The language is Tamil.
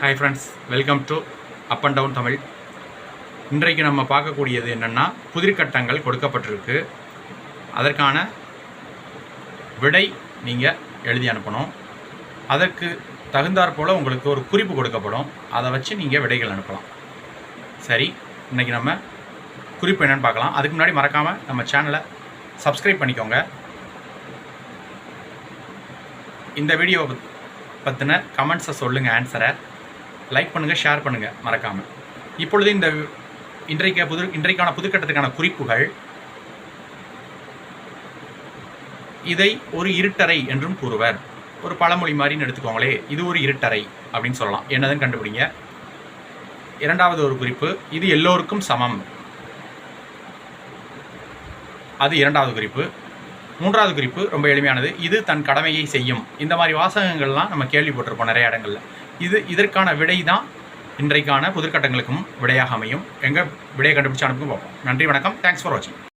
Hi friends welcome to up and down Tamil. இன்றைக்கு நம்ம பார்க்கக்கூடியது என்னென்னா புதிர்கட்டங்கள் கொடுக்கப்பட்டிருக்கு. அதற்கான விடை நீங்கள் எழுதி அனுப்பணும். அதற்கு தகுந்தாற் போல் உங்களுக்கு ஒரு குறிப்பு கொடுக்கப்படும். அதை வச்சு நீங்கள் விடைகள் அனுப்பலாம். சரி இன்றைக்கி நம்ம குறிப்பு என்னென்னு பார்க்கலாம். அதுக்கு முன்னாடி மறக்காமல் நம்ம சேனலை சப்ஸ்கிரைப் பண்ணிக்கோங்க. இந்த வீடியோவை பற்றின கமெண்ட்ஸை சொல்லுங்கள் ஆன்சரை லைக் பண்ணுங்கள் ஷேர் பண்ணுங்கள் மறக்காமல் இப்பொழுது இந்த இன்றைக்கு புது இன்றைக்கான புதுக்கட்டத்துக்கான குறிப்புகள் இதை ஒரு இருட்டறை என்றும் கூறுவர். ஒரு பழமொழி மாதிரின்னு எடுத்துக்கோங்களே இது ஒரு இருட்டறை அப்படின்னு சொல்லலாம். என்னதுன்னு கண்டுபிடிங்க. இரண்டாவது ஒரு குறிப்பு இது எல்லோருக்கும் சமம். அது இரண்டாவது குறிப்பு. மூன்றாவது குறிப்பு ரொம்ப எளிமையானது இது தன் கடமையை செய்யும். இந்த மாதிரி வாசகங்கள்லாம் நம்ம கேள்விப்பட்டிருப்போம் நிறைய இடங்களில். இது இதற்கான விடை தான் இன்றைக்கான புதிர்கட்டங்களுக்கும் விடையாக அமையும். எங்கள் விடையை கண்டுபிடிச்சு அனுப்புங்க பார்ப்போம். நன்றி வணக்கம். தேங்க்ஸ் ஃபார் வாட்சிங்